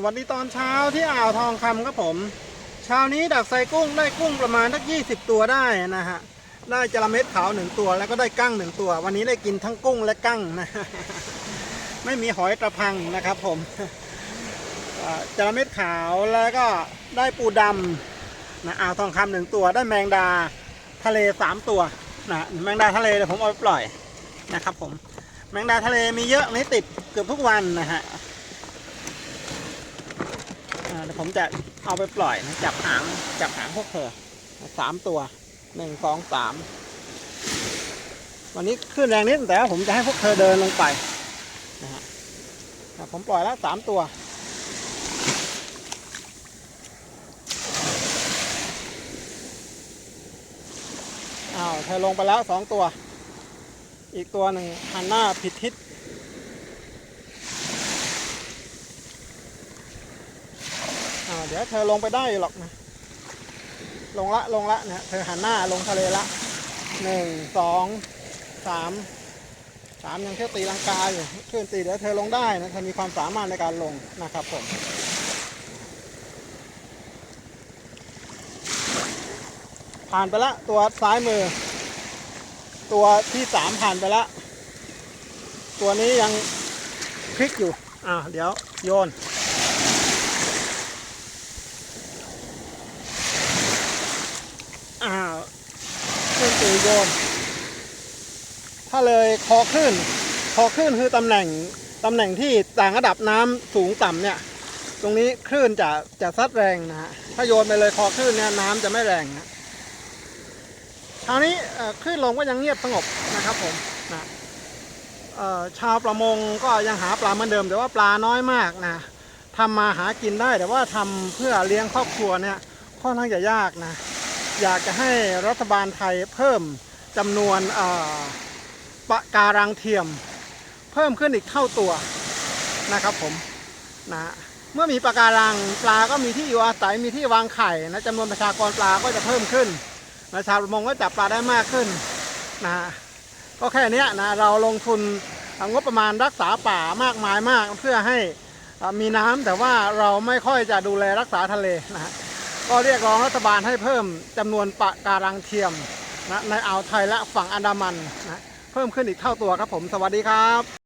สวัสดีตอนเช้าที่อ่าวทองคำครับผมเช้านี้ดักไซกุ้งได้กุ้งประมาณสักยี่สิบตัวได้นะฮะได้จระเม็ดขาวหนึ่งตัวแล้วก็ได้กั้งหนึ่งตัว วันนี้ได้กินทั้งกุ้งและกั้งนะไม่มีหอยตะพังนะครับ ผมจระเม็ดขาวแล้วก็ได้ปูดำนะอ่าวทองคำหนึ่งตัวได้แมงดาทะเลสามตัวนะแมงดาทะเลเดี๋ยวผมเอาไปปล่อยนะครับ ผมแมงดาทะเลมีเยอะไม่ติดเกือบทุกวันนะฮะ เดี๋ยวผมจะเอาไปปล่อยนะจับหางจับหางพวกเธอสามตัวหนึ่งสองสามวันนี้ขึ้นแรงนิดแต่ว่าผมจะให้พวกเธอเดินลงไปนะฮะอะผมปล่อยแล้วสามตัวอ้าวเธอลงไปแล้วสองตัว อีกตัวหนึ่งหันหน้าผิดทิศ อ่า เดี๋ยวเธอลงไปได้หรอกนะ ลงละลงละเนี่ยเธอหันหน้าลงทะเลละหนึ่งสองสามสามยังเที่ยวตีลังกาอยู่เพื่อนตีเดี๋ยวเธอลงได้นะเธอมีความสามารถในการลงนะครับผมผ่านไปละตัวซ้ายมือ ตัวที่สามผ่านไปละ ตัวนี้ยังคลิกอยู่ อ่าเดี๋ยวโยน อ้าขึ้นตีโยนถ้าเลยคอขึ้นคอขึ้นคือตำแหน่งตำแหน่งที่ต่างระดับน้ำสูงต่ำเนี่ย ตรงนี้คลื่นจะจะซัดแรงนะฮะถ้าโยนไปเลยคอคลื่นเนี่ยน้ำจะไม่แรงนะคราวนี้คลื่นลมก็ยังเงียบสงบนะครับผมนะเอ่อชาวประมงก็ยังหาปลาเหมือนเดิม แต่ว่าปลาน้อยมากนะทำมาหากินได้แต่ว่าทำเพื่อเลี้ยงครอบครัวเนี่ยค่อนข้างจะยากนะ อยากจะให้รัฐบาลไทยเพิ่มจำนวนปะการังเทียม เพิ่มขึ้นอีกเท่าตัวนะครับผมนะเมื่อมีปะการังปลาก็มีที่อยู่อาศัยมีที่วางไข่นะจำนวนประชากรปลาก็จะเพิ่มขึ้นนะชาวประมงก็จับปลาได้มากขึ้นนะก็แค่นี้นะเราลงทุนงบประมาณรักษาป่ามากมายมากเพื่อให้มีน้ำแต่ว่าเราไม่ค่อยจะดูแลรักษาทะเลนะฮะ ก็เรียกร้องรัฐบาลให้เพิ่มจำนวนปะการังเทียมนะในอ่าวไทยและฝั่งอันดามันนะเพิ่มขึ้นอีกเท่าตัวครับผมสวัสดีครับ